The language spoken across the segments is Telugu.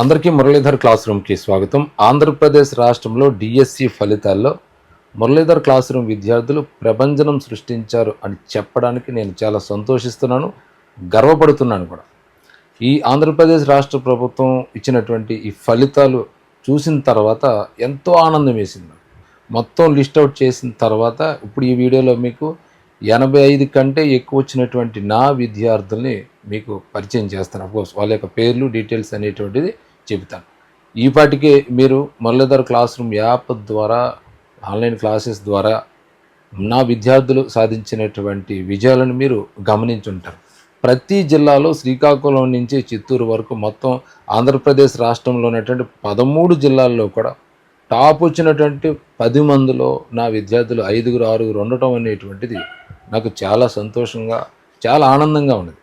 అందరికీ మురళీధర్ క్లాస్ రూమ్కి స్వాగతం. ఆంధ్రప్రదేశ్ రాష్ట్రంలో డిఎస్సి ఫలితాల్లో మురళీధర్ క్లాస్ రూమ్ విద్యార్థులు ప్రభంజనం సృష్టించారు అని చెప్పడానికి నేను చాలా సంతోషిస్తున్నాను గర్వపడుతున్నాను కూడా. ఈ ఆంధ్రప్రదేశ్ రాష్ట్ర ప్రభుత్వం ఇచ్చినటువంటి ఈ ఫలితాలు చూసిన తర్వాత ఎంతో ఆనందం వేసింది. మొత్తం లిస్ట్ అవుట్ చేసిన తర్వాత ఇప్పుడు ఈ వీడియోలో మీకు ఎనభై ఐదు కంటే ఎక్కువ వచ్చినటువంటి నా విద్యార్థుల్ని మీకు పరిచయం చేస్తాను. అఫ్కోర్స్ వాళ్ళ యొక్క పేర్లు డీటెయిల్స్ అనేటువంటిది చెబుతాను. ఈ పాటికే మీరు మురళీధర్ క్లాస్ రూమ్ యాప్ ద్వారా ఆన్లైన్ క్లాసెస్ ద్వారా నా విద్యార్థులు సాధించినటువంటి విజయాలను మీరు గమనించుంటారు. ప్రతి జిల్లాలో శ్రీకాకుళం నుంచి చిత్తూరు వరకు మొత్తం ఆంధ్రప్రదేశ్ రాష్ట్రంలో ఉన్నటువంటి పదమూడు జిల్లాల్లో కూడా టాప్ వచ్చినటువంటి పది మందిలో నా విద్యార్థులు ఐదుగురు ఆరుగురు ఉండటం అనేటువంటిది నాకు చాలా సంతోషంగా చాలా ఆనందంగా ఉన్నది.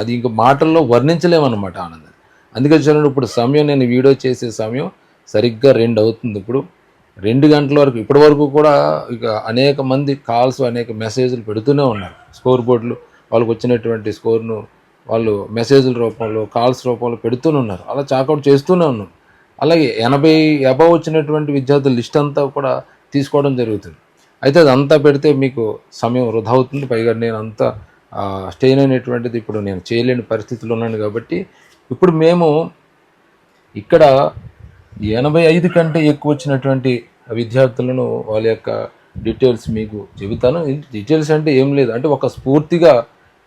అది ఇంక మాటల్లో వర్ణించలేమన్నమాట ఆనందం. అందుకే చూడండి ఇప్పుడు సమయం నేను వీడియో చేసే సమయం సరిగ్గా రెండు అవుతుంది. ఇప్పుడు రెండు గంటల వరకు ఇప్పటి వరకు కూడా ఇక అనేక మంది కాల్స్ అనేక మెసేజ్లు పెడుతూనే ఉన్నారు. స్కోర్ బోర్డులు వాళ్ళకి వచ్చినటువంటి స్కోర్ను వాళ్ళు మెసేజ్ల రూపంలో కాల్స్ రూపంలో పెడుతూనే ఉన్నారు. అలా చాకౌట్ చేస్తూనే ఉన్నారు. అలాగే ఎనభై అబవ్ వచ్చినటువంటి విద్యార్థుల లిస్ట్ అంతా కూడా తీసుకోవడం జరుగుతుంది. అయితే అదంతా పెడితే మీకు సమయం వృధా అవుతుంది. పైగా నేను అంతా స్టెయిన్ అయినటువంటిది ఇప్పుడు నేను చేయలేని పరిస్థితులు ఉన్నాను కాబట్టి ఇప్పుడు మేము ఇక్కడ ఎనభై ఐదు కంటే ఎక్కువ వచ్చినటువంటి విద్యార్థులను వాళ్ళ యొక్క డీటెయిల్స్ మీకు చెబుతాను. డీటెయిల్స్ అంటే ఏం లేదు. అంటే ఒక స్ఫూర్తిగా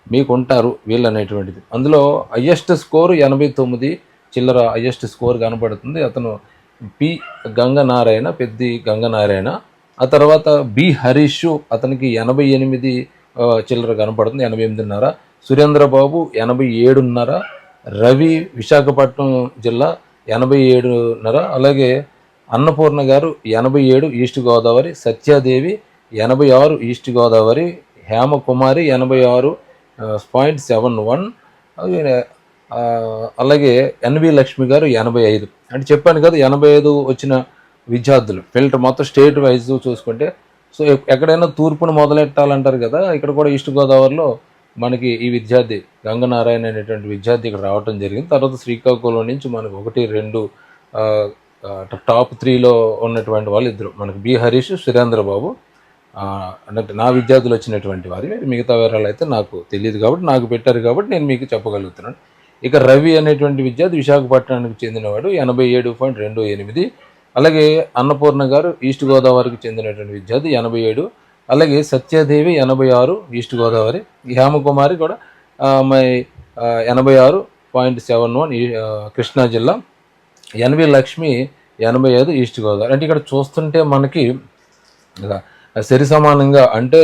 మీకు ఉంటారు వీళ్ళు అనేటువంటిది. అందులో హయ్యెస్ట్ స్కోరు ఎనభై తొమ్మిది చిల్లర హయ్యెస్ట్ స్కోర్ కనబడుతుంది అతను పి గంగనారాయణ పెద్ది గంగనారాయణ. ఆ తర్వాత బి హరీష్ అతనికి ఎనభై ఎనిమిది చిల్లర కనపడుతుంది ఎనభై ఎనిమిదిన్నర. సురేంద్రబాబు ఎనభై ఏడున్నర. రవి విశాఖపట్నం జిల్లా ఎనభై ఏడున్నర అలాగే అన్నపూర్ణ గారు ఎనభై ఏడు ఈస్ట్ గోదావరి సత్యాదేవి ఎనభై ఆరు ఈస్ట్ గోదావరి హేమకుమారి ఎనభై ఆరు పాయింట్ సెవెన్ వన్ అలాగే ఎన్వి లక్ష్మి గారు ఎనభై ఐదు. అంటే చెప్పాను కదా ఎనభై ఐదు వచ్చిన విద్యార్థులు ఫిల్టర్ మొత్తం స్టేట్ వైజ్ చూసుకుంటే. సో ఎక్కడైనా తూర్పును మొదలెట్టాలంటారు కదా ఇక్కడ కూడా ఈస్ట్ గోదావరిలో మనకి ఈ విద్యార్థి గంగనారాయణ అనేటువంటి విద్యార్థి ఇక్కడ రావటం జరిగింది. తర్వాత శ్రీకాకుళం నుంచి మనకు ఒకటి రెండు టాప్ త్రీలో ఉన్నటువంటి వాళ్ళు ఇద్దరు మనకి బి హరీష్ సురేంద్రబాబు. అంటే నా విద్యార్థులు వచ్చినటువంటి వారి మిగతా వివరాలు అయితే నాకు తెలియదు కాబట్టి నాకు పెట్టారు కాబట్టి నేను మీకు చెప్పగలుగుతున్నాను. ఇక రవి అనేటువంటి విద్యార్థి విశాఖపట్నానికి చెందినవాడు ఎనభై ఏడు పాయింట్ రెండు ఎనిమిది. అలాగే అన్నపూర్ణ గారు ఈస్ట్ గోదావరికి చెందినటువంటి విద్యార్థి ఎనభై ఏడు అలాగే సత్యాదేవి ఎనభై ఆరు ఈస్ట్ గోదావరి హేమకుమారి కూడా మై ఎనభై ఆరు పాయింట్ సెవెన్ వన్ కృష్ణా జిల్లా ఎనభై లక్ష్మి ఎనభై ఐదు ఈస్ట్ గోదావరి. అంటే ఇక్కడ చూస్తుంటే మనకి సరి సమానంగా అంటే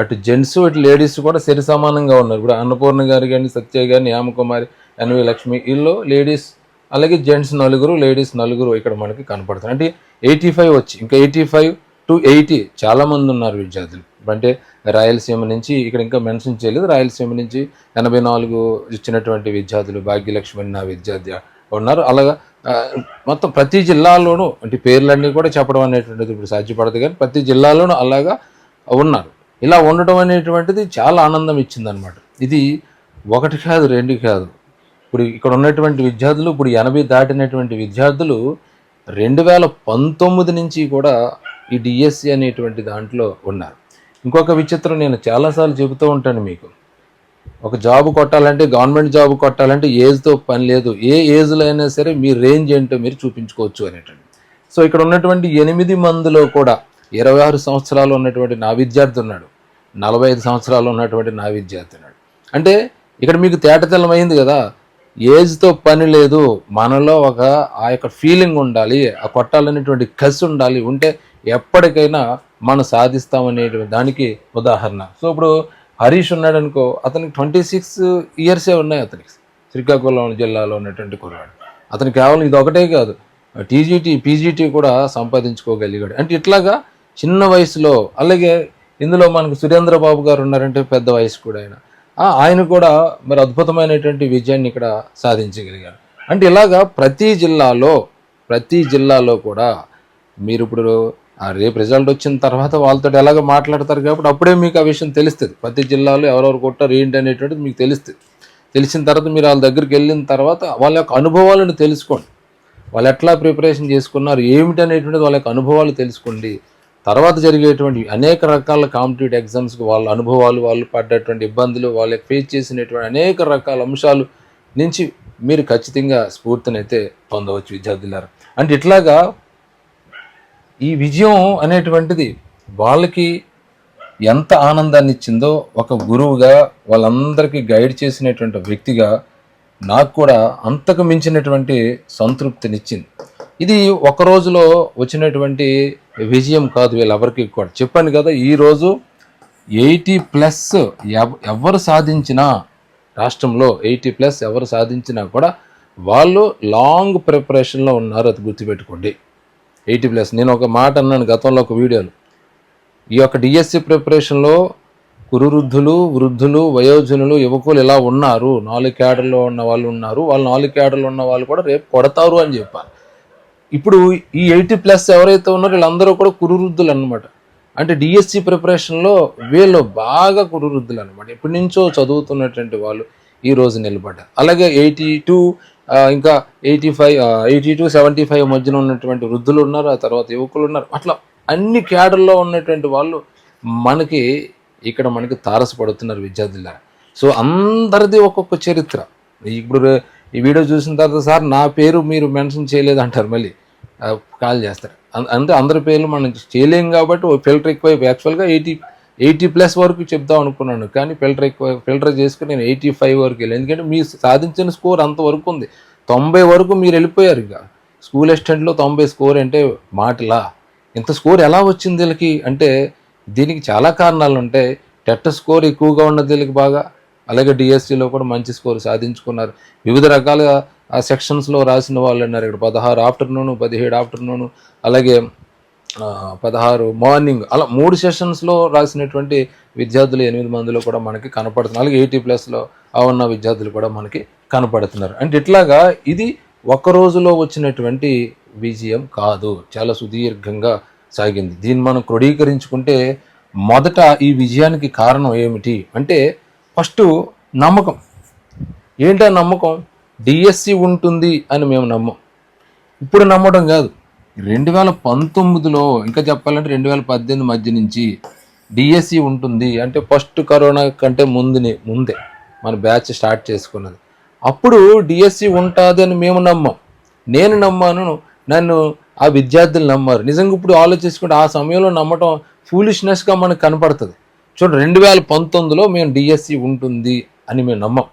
అటు జెంట్స్ ఇటు లేడీస్ కూడా సరి సమానంగా ఉన్నారు. ఇప్పుడు అన్నపూర్ణ గారు కానీ సత్య గారిని హేమకుమారి ఎన్వి లక్ష్మి వీళ్ళు లేడీస్ అలాగే జెంట్స్ నలుగురు లేడీస్ నలుగురు ఇక్కడ మనకి కనపడుతుంది అంటే ఎయిటీ ఫైవ్ వచ్చి ఇంకా ఎయిటీ ఫైవ్ టు ఎయిటీ చాలా మంది ఉన్నారు విద్యార్థులు. అంటే రాయలసీమ నుంచి ఇక్కడ ఇంకా మెన్షన్ చేయలేదు రాయలసీమ నుంచి ఎనభై నాలుగు ఇచ్చినటువంటి విద్యార్థులు భాగ్యలక్ష్మి నా విద్యార్థి ఉన్నారు. అలాగా మొత్తం ప్రతి జిల్లాలోనూ అంటే పేర్లన్నీ కూడా చెప్పడం అనేటువంటిది ఇప్పుడు సాధ్యపడదు కానీ ప్రతి జిల్లాలోనూ అలాగా ఉన్నారు. ఇలా ఉండటం అనేటువంటిది చాలా ఆనందం ఇచ్చిందనమాట ఇది ఒకటి కాదు రెండు కాదు. ఇప్పుడు ఇక్కడ ఉన్నటువంటి విద్యార్థులు ఇప్పుడు ఎనభై దాటినటువంటి విద్యార్థులు రెండు వేల పంతొమ్మిది నుంచి కూడా ఈ డిఎస్సి అనేటువంటి దాంట్లో ఉన్నారు. ఇంకొక విచిత్రం నేను చాలాసార్లు చెబుతూ ఉంటాను మీకు. ఒక జాబ్ కొట్టాలంటే గవర్నమెంట్ జాబ్ కొట్టాలంటే ఏజ్తో పని లేదు. ఏ ఏజ్లో అయినా సరే మీ రేంజ్ ఏంటో మీరు చూపించుకోవచ్చు అనేటువంటి సో ఇక్కడ ఉన్నటువంటి ఎనిమిది మందిలో కూడా ఇరవై ఆరు సంవత్సరాలు ఉన్నటువంటి నా విద్యార్థి ఉన్నాడు. నలభై ఐదు సంవత్సరాలు ఉన్నటువంటి నా విద్యార్థి ఉన్నాడు. అంటే ఇక్కడ మీకు తేటతెల్లమైంది కదా ఏజ్తో పని లేదు. మనలో ఒక ఆ యొక్క ఫీలింగ్ ఉండాలి ఆ కొట్టాలనేటువంటి కసి ఉండాలి. ఉంటే ఎప్పటికైనా మనం సాధిస్తామనే దానికి ఉదాహరణ. సో ఇప్పుడు హరీష్ ఉన్నాడు అనుకో అతనికి ట్వంటీ సిక్స్ ఇయర్సే ఉన్నాయి అతనికి. శ్రీకాకుళం జిల్లాలో ఉన్నటువంటి కుర్రాడు. అతను కేవలం ఇది ఒకటే కాదు. టీజీటీ పీజీటీ కూడా సంపాదించుకోగలిగాడు. అంటే ఇట్లాగా చిన్న వయసులో అలాగే ఇందులో మనకు సురేంద్రబాబు గారు ఉన్నారంటే పెద్ద వయసు కూడా ఆయన. ఆయన కూడా మరి అద్భుతమైనటువంటి విజయాన్ని ఇక్కడ సాధించగలిగారు. అంటే ఇలాగా ప్రతి జిల్లాలో ప్రతి జిల్లాలో కూడా మీరు ఇప్పుడు రేపు రిజల్ట్ వచ్చిన తర్వాత వాళ్ళతో ఎలాగ మాట్లాడతారు కాబట్టి అప్పుడే మీకు ఆ విషయం తెలుస్తుంది. ప్రతి జిల్లాలో ఎవరెవరు కొట్టారు ఏంటి అనేటువంటిది మీకు తెలుస్తుంది. తెలిసిన తర్వాత మీరు వాళ్ళ దగ్గరికి వెళ్ళిన తర్వాత వాళ్ళ యొక్క అనుభవాలను తెలుసుకోండి. వాళ్ళు ఎట్లా ప్రిపరేషన్ చేసుకున్నారు ఏమిటి అనేటువంటిది వాళ్ళ యొక్క అనుభవాలు తెలుసుకోండి. తర్వాత జరిగేటువంటి అనేక రకాల కాంపిటేటివ్ ఎగ్జామ్స్కి వాళ్ళ అనుభవాలు వాళ్ళు పడ్డటువంటి ఇబ్బందులు వాళ్ళకి ఫేస్ చేసినటువంటి అనేక రకాల అంశాలు నుంచి మీరు ఖచ్చితంగా స్ఫూర్తినైతే పొందవచ్చు విద్యార్థులారా. అంటే ఇట్లాగా ఈ విజయం అనేటువంటిది వాళ్ళకి ఎంత ఆనందాన్ని ఇచ్చిందో ఒక గురువుగా వాళ్ళందరికీ గైడ్ చేసినటువంటి వ్యక్తిగా నాకు కూడా అంతకు మించినటువంటి సంతృప్తినిచ్చింది. ఇది ఒక రోజులో వచ్చినటువంటి విజయం కాదు వీళ్ళెవరికి కూడా. చెప్పాను కదా ఈరోజు ఎయిటీ ప్లస్ ఎవరు సాధించినా రాష్ట్రంలో ఎయిటీ ప్లస్ ఎవరు సాధించినా కూడా వాళ్ళు లాంగ్ ప్రిపరేషన్లో ఉన్నారు అది గుర్తుపెట్టుకోండి. Eighty plus. నేను ఒక మాట అన్నాను గతంలో ఒక వీడియోలో. ఈ యొక్క డిఎస్సి ప్రిపరేషన్లో కురువృద్ధులు వృద్ధులు వయోజనులు యువకులు ఇలా ఉన్నారు? నాలుగు క్యాడర్లో ఉన్న వాళ్ళు ఉన్నారు. వాళ్ళు నాలుగు క్యాడర్లో ఉన్న వాళ్ళు కూడా రేపు కొడతారు అని చెప్పారు ఇప్పుడు ఈ ఎయిటీ ప్లస్ ఎవరైతే ఉన్నారో వీళ్ళందరూ కూడా కురువృద్ధులు అనమాట అంటే డిఎస్సి ప్రిపరేషన్లో వీళ్ళు బాగా కురువృద్ధులు అనమాట ఇప్పటి నుంచో చదువుతున్నటువంటి వాళ్ళు ఈ రోజు నిలబడ్డారు. అలాగే ఎయిటీ టూ ఇంకా eighty five eighty two seventy five మధ్యలో ఉన్నటువంటి వృద్ధులు ఉన్నారు ఆ తర్వాత యువకులు ఉన్నారు. అట్లా అన్ని క్యాడర్లో ఉన్నటువంటి వాళ్ళు మనకి ఇక్కడ మనకి తారసపడుతున్నారు విద్యార్థుల సో అందరిది ఒక్కొక్క చరిత్ర. ఇప్పుడు ఈ వీడియో చూసిన తర్వాత సార్ నా పేరు మీరు మెన్షన్ చేయలేదు అంటారు మళ్ళీ. కాల్ చేస్తారు. అం- అంటే అందరి పేర్లు మనం చేయలేం కాబట్టి ఫిల్టర్ ఎక్కువ యాక్చువల్గా ఎయిటీ ఎయిటీ ప్లస్ వరకు చెప్దాం అనుకున్నాను కానీ ఫిల్టర్ ఎక్కువ ఫిల్టర్ చేసుకుని నేను ఎయిటీ ఫైవ్ వరకు వెళ్ళాను. ఎందుకంటే మీ సాధించిన స్కోర్ అంతవరకు ఉంది. తొంభై వరకు మీరు వెళ్ళిపోయారు ఇక. స్కూల్ అసిస్టెంట్లో తొంభై స్కోర్ అంటే మాటలా. ఇంత స్కోర్ ఎలా వచ్చింది వీళ్ళకి? అంటే దీనికి చాలా కారణాలు ఉంటాయి. టెట్ స్కోర్ ఎక్కువగా ఉన్నది వీళ్ళకి బాగా. అలాగే డిఎస్సిలో కూడా మంచి స్కోర్ సాధించుకున్నారు. వివిధ రకాల ఆ సెక్షన్స్లో రాసిన వాళ్ళు ఉన్నారు. ఇక్కడ పదహారు ఆఫ్టర్నూన్ పదిహేడు ఆఫ్టర్నూన్ అలాగే పదహారు మార్నింగ్ అలా మూడు సెషన్స్లో రాసినటువంటి విద్యార్థులు ఎనిమిది మందిలో కూడా మనకి కనపడుతున్నారు. అలాగే ఎయిటీ ప్లస్లో ఉన్న విద్యార్థులు కూడా మనకి కనపడుతున్నారు. అంటే ఇట్లాగా ఇది ఒక రోజులో వచ్చినటువంటి విజయం కాదు. చాలా సుదీర్ఘంగా సాగింది. దీన్ని మనం క్రోడీకరించుకుంటే మొదట ఈ విజయానికి కారణం ఏమిటి అంటే ఫస్ట్ నమ్మకం. ఏంటా నమ్మకం? డిఎస్సి ఉంటుంది అని మేము నమ్మం. ఇప్పుడు నమ్మడం కాదు. రెండు వేల పంతొమ్మిదిలో ఇంకా చెప్పాలంటే రెండు వేల పద్దెనిమిది మధ్య నుంచి డిఎస్సి ఉంటుంది. అంటే ఫస్ట్ కరోనా కంటే ముందునే ముందే మన బ్యాచ్ స్టార్ట్ చేసుకున్నది. అప్పుడు డిఎస్సి ఉంటుంది అని మేము నమ్మం. నేను నమ్మాను నన్ను ఆ విద్యార్థులు నమ్మారు. నిజంగా ఇప్పుడు ఆలోచించుకుంటే ఆ సమయంలో నమ్మటం ఫూలిష్నెస్గా మనకు కనపడుతుంది. చూడండి రెండు వేల పంతొమ్మిదిలో మేము డిఎస్సి ఉంటుంది అని మేము నమ్మం.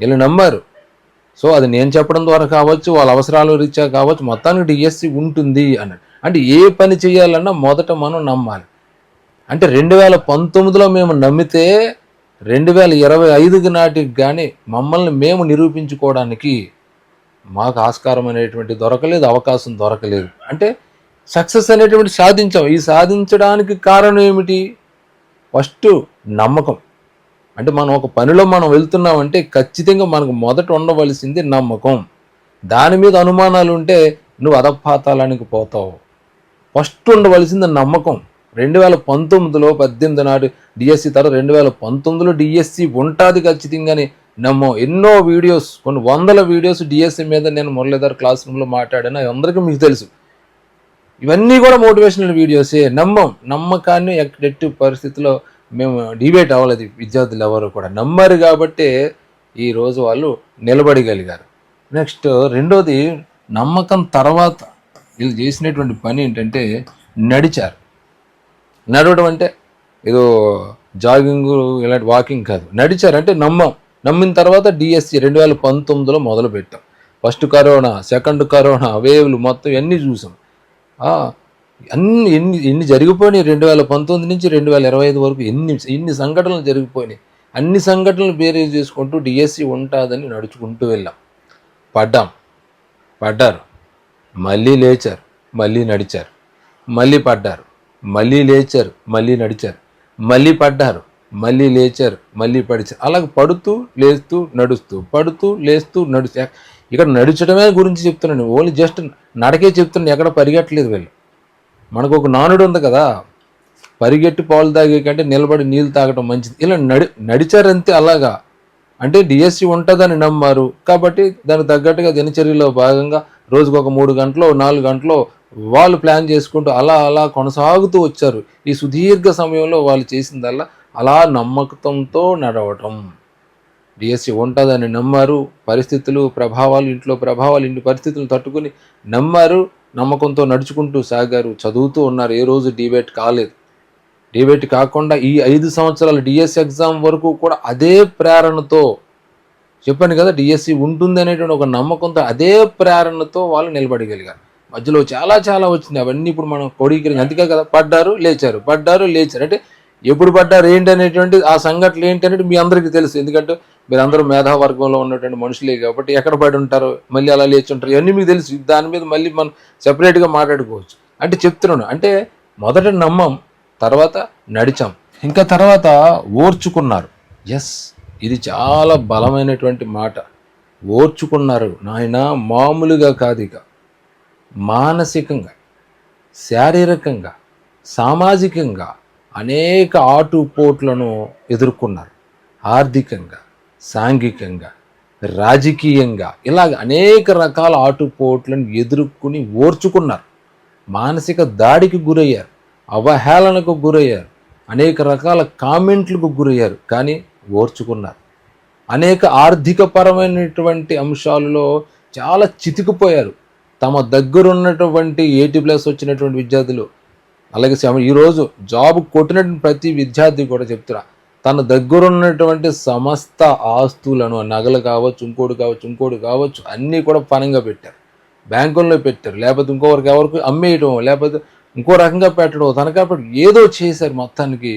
వీళ్ళు నమ్మారు. సో అది నేను చెప్పడం ద్వారా కావచ్చు వాళ్ళ అవసరాలు రీత్యా కావచ్చు మొత్తానికి డిఎస్సి ఉంటుంది అన్నట్టు అంటే ఏ పని చేయాలన్నా మొదట మనం నమ్మాలి. అంటే రెండు వేల పంతొమ్మిదిలో మేము నమ్మితే రెండు వేల ఇరవై ఐదుకి నాటికి కానీ మమ్మల్ని మేము నిరూపించుకోవడానికి మాకు ఆస్కారం అనేటువంటి దొరకలేదు అవకాశం దొరకలేదు. అంటే సక్సెస్ అనేటువంటి సాధించాం. ఈ సాధించడానికి కారణం ఏమిటి? ఫస్ట్ నమ్మకం. అంటే మనం ఒక పనిలో మనం వెళ్తున్నామంటే ఖచ్చితంగా మనకు మొదట ఉండవలసింది నమ్మకం. దాని మీద అనుమానాలు ఉంటే నువ్వు అధపాతాలానికి పోతావు. ఫస్ట్ ఉండవలసింది నమ్మకం. రెండు వేల పంతొమ్మిదిలో పద్దెనిమిది నాడు డిఎస్సి తర్వాత రెండు వేల పంతొమ్మిదిలో డిఎస్సి ఉంటుంది ఖచ్చితంగానే నమ్మో. ఎన్నో వీడియోస్ కొన్ని వందల వీడియోస్ డిఎస్సి మీద నేను మురళీధర్ క్లాస్ రూమ్లో మాట్లాడాను. అవి అందరికీ మీకు తెలుసు. ఇవన్నీ కూడా మోటివేషనల్ వీడియోసే. నమ్మం. నమ్మకాన్ని ఎట్టి పరిస్థితిలో మేము డిబేట్ అవ్వలేదు విద్యార్థులు ఎవరు కూడా. నమ్మారు కాబట్టే ఈరోజు వాళ్ళు నిలబడగలిగారు. నెక్స్ట్ రెండోది నమ్మకం తర్వాత వీళ్ళు చేసినటువంటి పని ఏంటంటే నడిచారు. నడవడం అంటే ఏదో జాగింగ్ ఇలాంటి వాకింగ్ కాదు. నడిచారు అంటే నమ్మం. నమ్మిన తర్వాత డిఎస్సి రెండు వేల పంతొమ్మిదిలో మొదలు పెట్టాం ఫస్ట్ కరోనా సెకండ్ కరోనా వేవ్లు మొత్తం ఇవన్నీ చూసాం. అన్ని ఎన్ని ఎన్ని జరిగిపోయినాయి? రెండు వేల పంతొమ్మిది నుంచి రెండు వేల ఇరవై ఐదు వరకు ఎన్ని ఎన్ని సంఘటనలు జరిగిపోయినాయి? అన్ని సంఘటనలు బేరేజ్ చేసుకుంటూ డిఎస్సి ఉంటుందని నడుచుకుంటూ వెళ్ళాం. పడ్డాం. పడ్డారు. మళ్ళీ లేచారు. మళ్ళీ నడిచారు. మళ్ళీ పడ్డారు. మళ్ళీ లేచారు. మళ్ళీ నడిచారు. మళ్ళీ పడ్డారు. మళ్ళీ లేచారు. మళ్ళీ పడిచారు. అలాగ పడుతూ లేస్తూ నడుస్తూ పడుతూ లేస్తూ నడుస్తూ. ఇక్కడ నడిచడమే గురించి చెప్తున్నాను. ఓన్లీ జస్ట్ నడకే చెప్తున్నాను. ఎక్కడ పరిగెట్టలేదు వీళ్ళు. మనకు ఒక నానుడు ఉంది కదా పరిగెట్టి పాలు తాగే కంటే నిలబడి నీళ్ళు తాగటం మంచిది. ఇలా నడి నడిచారంతే అలాగా. అంటే డిఎస్సి ఉంటుందని నమ్మారు. కాబట్టి దానికి తగ్గట్టుగా దినచర్యలో భాగంగా రోజుకు ఒక మూడు గంటలు నాలుగు గంటలు వాళ్ళు ప్లాన్ చేసుకుంటూ అలా అలా కొనసాగుతూ వచ్చారు. ఈ సుదీర్ఘ సమయంలో వాళ్ళు చేసిందల్లా అలా నమ్మకంతో నడవటం. డిఎస్సి ఉంటుందని నమ్మారు. పరిస్థితులు ప్రభావాలు ఇంట్లో ప్రభావాలు ఇంటి పరిస్థితులు తట్టుకుని నమ్మారు. నమ్మకంతో నడుచుకుంటూ సాగారు చదువుతూ ఉన్నారు. ఏ రోజు డిబేట్ కాలేదు. డిబేట్ కాకుండా ఈ ఐదు సంవత్సరాల డిఎస్సి ఎగ్జామ్ వరకు కూడా అదే ప్రేరణతో చెప్పాను కదా డిఎస్సి ఉంటుంది అనేటువంటి ఒక నమ్మకంతో అదే ప్రేరణతో వాళ్ళు నిలబడగలిగారు. మధ్యలో చాలా చాలా వచ్చింది. అవన్నీ ఇప్పుడు మనం కోడీకరించి అందుకే కదా పడ్డారు లేచారు. పడ్డారు లేచారు. అంటే ఎప్పుడు పడ్డారు ఏంటి అనేటువంటి ఆ సంఘటనలు ఏంటి అనేది మీ అందరికీ తెలుసు. ఎందుకంటే మీరు అందరూ మేధావర్గంలో ఉన్నటువంటి మనుషులే కాబట్టి ఎక్కడ పడి ఉంటారు? మళ్ళీ అలా లేచి ఉంటారు. ఇవన్నీ మీకు తెలుసు. దాని మీద మళ్ళీ మనం సెపరేట్గా మాట్లాడుకోవచ్చు. అంటే చెప్తున్నాను. అంటే మొదట నమ్మం తర్వాత నడిచాం. ఇంకా తర్వాత ఓర్చుకున్నారు. ఎస్ ఇది చాలా బలమైనటువంటి మాట. ఓర్చుకున్నారు. నాయన మామూలుగా కాదు ఇక మానసికంగా శారీరకంగా సామాజికంగా అనేక ఆటుపోట్లను ఎదుర్కొన్నారు. ఆర్థికంగా సాంఘికంగా రాజకీయంగా ఇలాగ అనేక రకాల ఆటుపోట్లను ఎదుర్కొని ఓర్చుకున్నారు. మానసిక దాడికి గురయ్యారు అవహేళనకు గురయ్యారు అనేక రకాల కామెంట్లకు గురయ్యారు కానీ ఓర్చుకున్నారు. అనేక ఆర్థిక పరమైనటువంటి అంశాలలో చాలా చితికిపోయారు. తమ దగ్గరున్నటువంటి ఎయిటీ ప్లస్ వచ్చినటువంటి విద్యార్థులు. అలాగే ఈరోజు జాబ్ కొట్టినటువంటి ప్రతి విద్యార్థి కూడా చెప్తున్నా తన దగ్గరున్నటువంటి సమస్త ఆస్తులను నగలు కావచ్చు ఇంకోటి కావచ్చు ఇంకోటి కావచ్చు అన్నీ కూడా పనంగా పెట్టారు. బ్యాంకుల్లో పెట్టారు. లేకపోతే ఇంకొకరికి ఎవరికి అమ్మేయటం లేకపోతే ఇంకో రకంగా పెట్టడం తనకా పెట్టడం ఏదో చేశారు మొత్తానికి.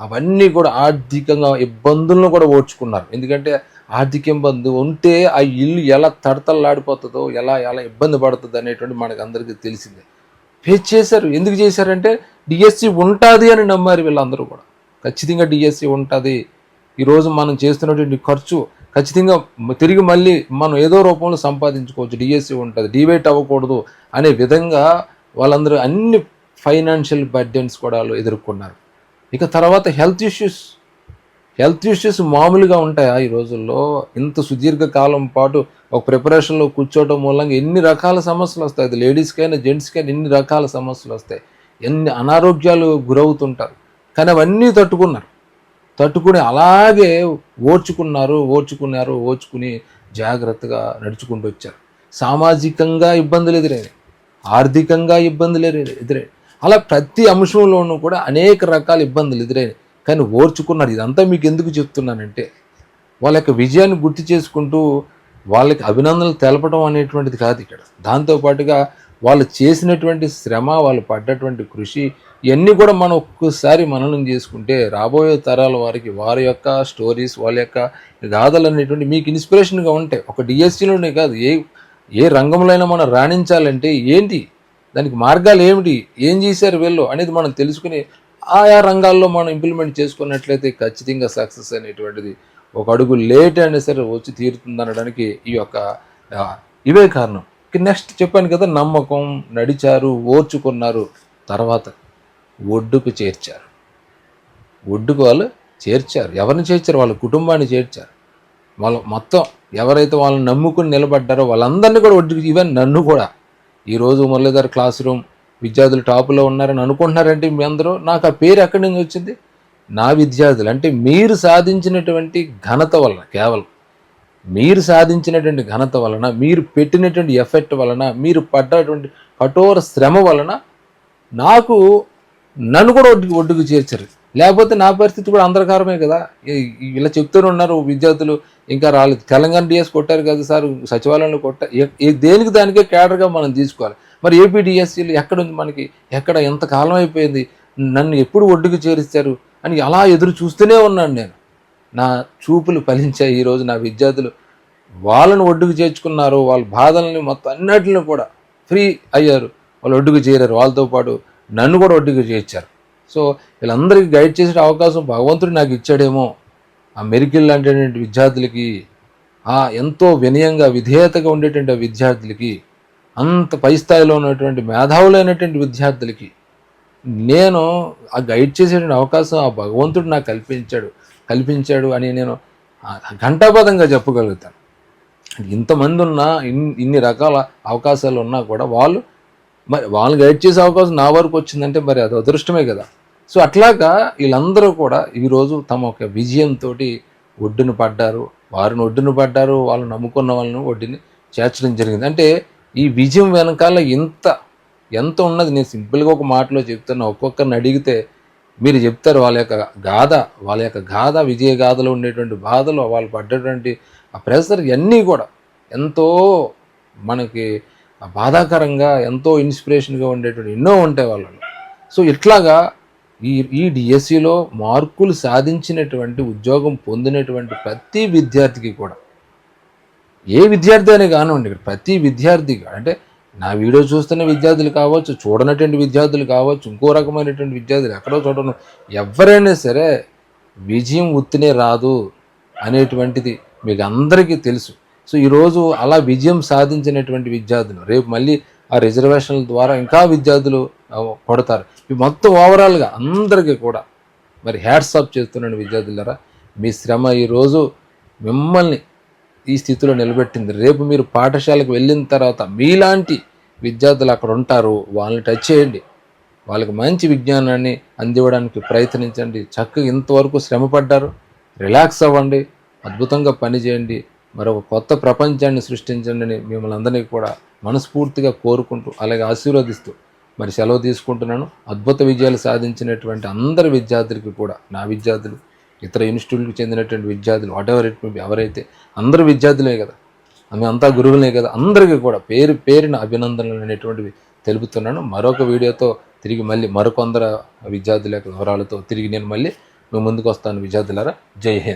అవన్నీ కూడా ఆర్థికంగా ఇబ్బందులను కూడా ఓడ్చుకున్నారు ఎందుకంటే ఆర్థిక ఇబ్బంది ఉంటే ఆ ఇల్లు ఎలా తడతల్లాడిపోతుందో ఎలా ఎలా ఇబ్బంది పడుతుంది అనేటువంటి మనకు అందరికీ తెలిసిందే. ఫేస్ చేశారు. ఎందుకు చేశారంటే డిఎస్సి ఉంటుంది అని నమ్మారు వీళ్ళందరూ కూడా. ఖచ్చితంగా డిఎస్సి ఉంటుంది. ఈరోజు మనం చేస్తున్నటువంటి ఖర్చు ఖచ్చితంగా తిరిగి మళ్ళీ మనం ఏదో రూపంలో సంపాదించుకోవచ్చు. డిఎస్సి ఉంటుంది. డివేట్ అవ్వకూడదు అనే విధంగా వాళ్ళందరూ అన్ని ఫైనాన్షియల్ బర్డెన్స్ కూడా వాళ్ళు ఎదుర్కొన్నారు. ఇక తర్వాత హెల్త్ ఇష్యూస్. హెల్త్ ఇష్యూస్ మామూలుగా ఉంటాయా ఈ రోజుల్లో? ఇంత సుదీర్ఘ కాలం పాటు ఒక ప్రిపరేషన్లో కూర్చోవడం మూలంగా ఎన్ని రకాల సమస్యలు వస్తాయి? అది లేడీస్కైనా జెంట్స్కైనా ఎన్ని రకాల సమస్యలు వస్తాయి? ఎన్ని అనారోగ్యాలు గురవుతుంటారు? కానీ అవన్నీ తట్టుకున్నారు. తట్టుకుని అలాగే ఓర్చుకున్నారు ఓర్చుకున్నారు ఓర్చుకుని జాగ్రత్తగా నడుచుకుంటూ వచ్చారు. సామాజికంగా ఇబ్బందులు ఎదురైనాయి. ఆర్థికంగా ఇబ్బందులు ఎదురై- ఎదురైనాయి. అలా ప్రతి అంశంలోనూ కూడా అనేక రకాల ఇబ్బందులు ఎదురైనాయి. కానీ ఓర్చుకున్నారు. ఇదంతా మీకు ఎందుకు చెప్తున్నానంటే వాళ్ళ యొక్క విజయాన్ని గుర్తు చేసుకుంటూ వాళ్ళకి అభినందనలు తెలపడం అనేటువంటిది కాదు ఇక్కడ. దాంతోపాటుగా వాళ్ళు చేసినటువంటి శ్రమ వాళ్ళు పడ్డటువంటి కృషి ఇవన్నీ కూడా మనం ఒక్కసారి మననం చేసుకుంటే రాబోయే తరాల వారికి వారి యొక్క స్టోరీస్ వాళ్ళ యొక్క గాథలు అనేటువంటి మీకు ఇన్స్పిరేషన్గా ఉంటాయి. ఒక డిఎస్సీలోనే కాదు ఏ ఏ రంగంలో అయినా మనం రాణించాలంటే ఏంటి? దానికి మార్గాలు ఏమిటి? ఏం చేశారు వీళ్ళు అనేది మనం తెలుసుకుని ఆయా రంగాల్లో మనం ఇంప్లిమెంట్ చేసుకున్నట్లయితే ఖచ్చితంగా సక్సెస్ అనేటువంటిది ఒక అడుగు లేట్ అయినా సరే వచ్చి తీరుతుంది అనడానికి ఈ యొక్క ఇవే కారణం. నెక్స్ట్ చెప్పాను కదా నమ్మకం నడిచారు ఓర్చుకున్నారు తర్వాత. ఒడ్డుకు చేర్చారు. ఒడ్డుకు వాళ్ళు చేర్చారు. ఎవరిని చేర్చారు? వాళ్ళ కుటుంబాన్ని చేర్చారు. వాళ్ళు మొత్తం ఎవరైతే వాళ్ళని నమ్ముకుని నిలబడ్డారో వాళ్ళందరినీ కూడా ఒడ్డుకు ఈవెన్ నన్ను కూడా. ఈరోజు మురళీధర్ క్లాస్ రూమ్ విద్యార్థులు టాపులో ఉన్నారని అనుకుంటున్నారంటే మీ అందరూ నాకు ఆ పేరు ఎక్కడి నుంచి వచ్చింది? నా విద్యార్థులు. అంటే మీరు సాధించినటువంటి ఘనత వలన కేవలం మీరు సాధించినటువంటి ఘనత వలన మీరు పెట్టినటువంటి ఎఫెక్ట్ వలన మీరు పడ్డటువంటి కఠోర శ్రమ వలన నాకు నన్ను కూడా ఒడ్డుకు ఒడ్డుకు చేర్చారు. లేకపోతే నా పరిస్థితి కూడా అందరికారమే కదా. ఇలా చెప్తూనే ఉన్నారు విద్యార్థులు ఇంకా రాలేదు. తెలంగాణ డిఎస్ కొట్టారు కదా సార్ సచివాలయంలో కొట్టారు దేనికి దానికే కేడర్గా మనం తీసుకోవాలి? మరి ఏపీ డిఎస్సీలు ఎక్కడ మనకి? ఎక్కడ ఎంత కాలం అయిపోయింది? నన్ను ఎప్పుడు ఒడ్డుకు చేరిస్తారు అని అలా ఎదురు చూస్తూనే ఉన్నాను నేను. నా చూపులు ఫలించాయి ఈరోజు నా విద్యార్థులు. వాళ్ళను ఒడ్డుకు చేర్చుకున్నారు వాళ్ళ బాధల్ని మొత్తం అన్నిటిని కూడా ఫ్రీ అయ్యారు. వాళ్ళు ఒడ్డుకు చేరారు. వాళ్ళతో పాటు నన్ను కూడా ఒడ్డుకు చేర్చారు. సో వీళ్ళందరికీ గైడ్ చేసే అవకాశం భగవంతుడు నాకు ఇచ్చాడేమో. ఆ మెరికిల్ లాంటి విద్యార్థులకి ఆ ఎంతో వినయంగా విధేయతగా ఉండేటువంటి ఆ విద్యార్థులకి అంత పై స్థాయిలో ఉన్నటువంటి మేధావులైనటువంటి విద్యార్థులకి నేను ఆ గైడ్ చేసేటువంటి అవకాశం ఆ భగవంతుడు నాకు కల్పించాడు కల్పించాడు అని నేను ఆ, ఘంటాపదంగా చెప్పగలుగుతాను. ఇంతమంది ఉన్నా ఇన్ని రకాల అవకాశాలు ఉన్నా కూడా వాళ్ళు మరి వాళ్ళు గైడ్ చేసే అవకాశం నా వరకు వచ్చిందంటే మరి అది అదృష్టమే కదా. సో అట్లాగా వీళ్ళందరూ కూడా ఈరోజు తమ ఒక విజయంతో ఒడ్డున పడ్డారు వారిని ఒడ్డున పడ్డారు వాళ్ళు నమ్ముకున్న వాళ్ళని ఒడ్డుని చేర్చడం జరిగింది. అంటే ఈ విజయం వెనకాల ఎంత ఎంత ఉన్నది? నేను సింపుల్గా ఒక మాటలో చెప్తున్నా ఒక్కొక్కరిని అడిగితే మీరు చెప్తారు వాళ్ళ యొక్క గాథ వాళ్ళ యొక్క గాథ విజయ గాథలో ఉండేటువంటి బాధలు వాళ్ళు పడ్డటువంటి ఆ ప్రెషర్ ఇవన్నీ కూడా ఎంతో మనకి బాధాకరంగా ఎంతో ఇన్స్పిరేషన్గా ఉండేటువంటి ఎన్నో ఉంటాయి వాళ్ళలో. సో ఇట్లాగా ఈ ఈ డిఎస్సిలో మార్కులు సాధించినటువంటి ఉద్యోగం పొందినటువంటి ప్రతి విద్యార్థికి కూడా ఏ విద్యార్థి అనే కానివ్వండి ఇక్కడ ప్రతి విద్యార్థి అంటే నా వీడియో చూస్తున్న విద్యార్థులు కావచ్చు చూడనటువంటి విద్యార్థులు కావచ్చు ఇంకో రకమైనటువంటి విద్యార్థులు ఎక్కడో చూడను ఎవరైనా సరే విజయం ఉత్తినే రాదు అనేటువంటిది మీకు అందరికీ తెలుసు. సో ఈరోజు అలా విజయం సాధించినటువంటి విద్యార్థులు రేపు మళ్ళీ ఆ రిజర్వేషన్ల ద్వారా ఇంకా విద్యార్థులు కొడతారు ఇవి మొత్తం ఓవరాల్గా అందరికీ కూడా మరి హ్యాట్స్ ఆఫ్ చేస్తున్నాను విద్యార్థులారా మీ శ్రమ ఈరోజు మిమ్మల్ని ఈ స్థితిలో నిలబెట్టింది. రేపు మీరు పాఠశాలకు వెళ్ళిన తర్వాత మీలాంటి విద్యార్థులు అక్కడ ఉంటారు వాళ్ళని టచ్ చేయండి. వాళ్ళకి మంచి విజ్ఞానాన్ని అందివ్వడానికి ప్రయత్నించండి. చక్కగా ఇంతవరకు శ్రమ పడ్డారు. రిలాక్స్ అవ్వండి. అద్భుతంగా పనిచేయండి. మరొక కొత్త ప్రపంచాన్ని సృష్టించండి మిమ్మల్ని అందరినీ కూడా మనస్ఫూర్తిగా కోరుకుంటూ అలాగే ఆశీర్వదిస్తూ మరి సెలవు తీసుకుంటున్నాను. అద్భుత విజయాలు సాధించినటువంటి అందరి విద్యార్థులకి కూడా నా విద్యార్థులు ఇతర ఇన్స్టిట్యూట్కి చెందినటువంటి విద్యార్థులు వాట్ ఎవర్ ఇట్ మీ ఎవరైతే అందరు విద్యార్థులే కదా. ఆమె అంతా గురువులే కదా. అందరికీ కూడా పేరు పేరున అభినందనలు అనేటువంటివి తెలుపుతున్నాను. మరొక వీడియోతో తిరిగి మళ్ళీ మరికొందరు విద్యార్థుల యొక్క వివరాలతో తిరిగి నేను మళ్ళీ మీ ముందుకు వస్తాను విద్యార్థులారా. జై హింద్.